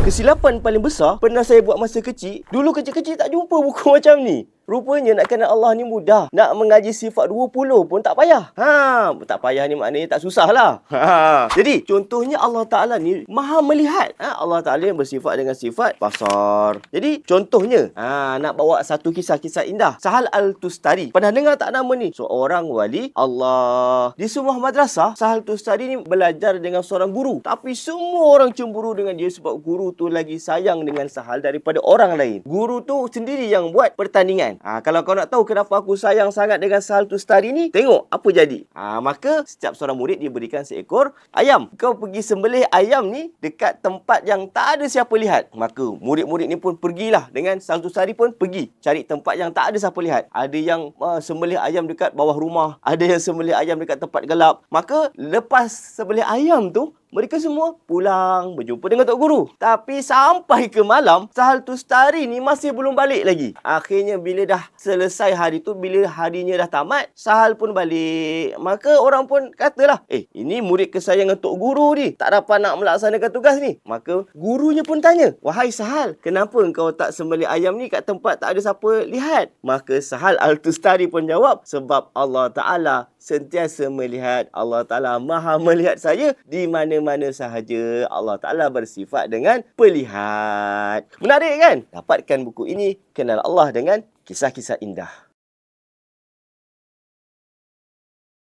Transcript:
Kesilapan paling besar pernah saya buat masa kecil. Dulu kecil-kecil tak jumpa buku macam ni. Rupanya nak kenal Allah ni mudah. Nak mengaji sifat 20 pun tak payah. Ha, tak payah ni maknanya tak susah lah. Ha. Jadi, contohnya Allah Ta'ala ni maha melihat. Ha, Allah Ta'ala yang bersifat dengan sifat basar. Jadi, contohnya, ha, nak bawa satu kisah-kisah indah. Sahal Al-Tustari. Pernah dengar tak nama ni? Seorang wali Allah. Di sebuah madrasah, Sahal Tustari ni belajar dengan seorang guru. Tapi semua orang cemburu dengan dia sebab guru tu lagi sayang dengan Sahal daripada orang lain. Guru tu sendiri yang buat pertandingan. Ha, kalau kau nak tahu kenapa aku sayang sangat dengan Sahal Tustari ni, tengok apa jadi. Ha, maka setiap seorang murid diberikan seekor ayam. Kau pergi sembelih ayam ni dekat tempat yang tak ada siapa lihat. Maka murid-murid ni pun pergilah dengan Sahal Tustari pun pergi cari tempat yang tak ada siapa lihat. Ada yang uh, sembelih ayam dekat bawah rumah, ada yang sembelih ayam dekat tempat gelap. Maka lepas sembelih ayam tu, mereka semua pulang berjumpa dengan Tok Guru. Tapi sampai ke malam, Sahal Tustari ni masih belum balik lagi. Akhirnya bila dah selesai hari tu, bila harinya dah tamat, Sahal pun balik. Maka orang pun katalah, eh ini murid kesayangan Tok Guru ni. Tak dapat nak melaksanakan tugas ni. Maka gurunya pun tanya, Wahai Sahal, kenapa kau tak sembelih ayam ni kat tempat tak ada siapa lihat? Maka Sahal Al-Tustari pun jawab, sebab Allah Ta'ala sentiasa melihat. Allah Ta'ala maha melihat saya di mana-mana sahaja. Allah Ta'ala bersifat dengan pelihat. Menarik kan? Dapatkan buku ini, kenal Allah dengan kisah-kisah indah.